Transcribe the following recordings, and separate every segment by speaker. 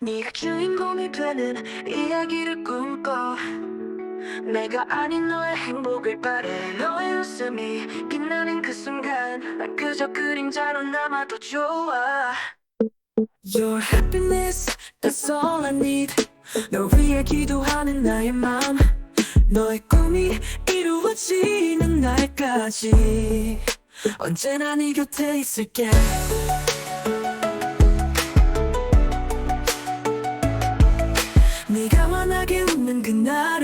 Speaker 1: 네가 주인공이 되는 이야기를 꿈꿔. 내가 아닌 너의 행복을 바래. 너의 웃음이 빛나는 그 순간 난 그저 그림자로 남아도 좋아. Your happiness, that's all I need. 널 위해 기도하는 나의 마음. 너의 꿈이 이루어지는 날까지. 언제나 네 곁에 있을게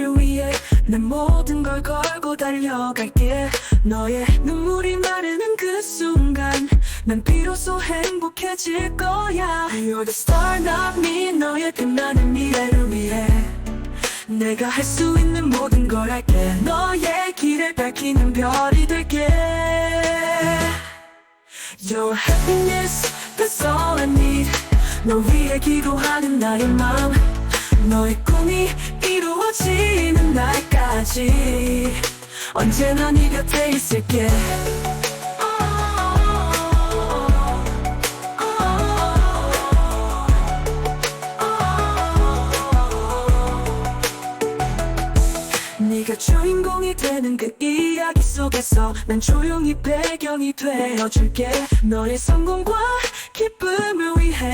Speaker 1: 그날을 위해 내 모든 걸 걸고 달려갈게. 너의 눈물이 마르는 그 순간 난 비로소 행복해질 거야. You're the star not me. 너의 빛나는 미래를 위해 내가 할 수 있는 모든 걸 할게. 너의 길을 밝히는 별이 될게. Your happiness, that's all I need. 널 위해 기도하는 나의 마음 너의 꿈이 이루어지는 날까지 언제나 네 곁에 있을게. 네가 주인공이 되는 그 이야기 속에서 난 조용히 배경이 되어줄게. 너의 성공과 기쁨을 위해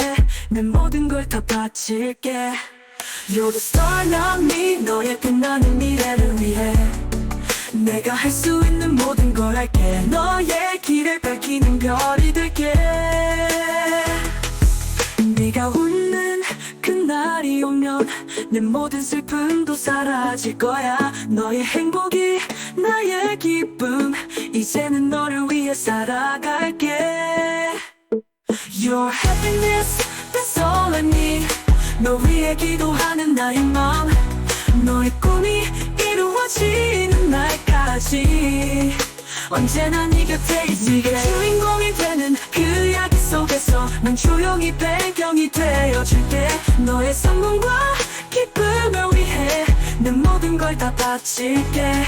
Speaker 1: 내 모든 걸 다 바칠게 You're the star not me 너의 빛나는 미래를 위해 내가 할 수 있는 모든 걸 할게. 너의 길을 밝히는 별이 될게. 네가 웃는 그날이 오면 내 모든 슬픔도 사라질 거야. 너의 행복이 나의 기쁨 이제는 너를 위해 살아갈게. Your happiness, that's all I need 너 위해 기도하는 나의 마음 너의 꿈이 이루어지는 날까지. 언제나 네 곁에 있을게 주인공이 되는 그 이야기 속에서 난 조용히 배경이 되어줄게 너의 성공과 기쁨을 위해 내 모든 걸 다 바칠게.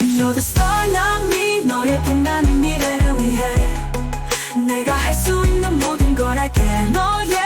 Speaker 1: You're the star not me. 너의 빛나는 미래를 위해 내가 할 수 있는 모든 걸 할게. 너의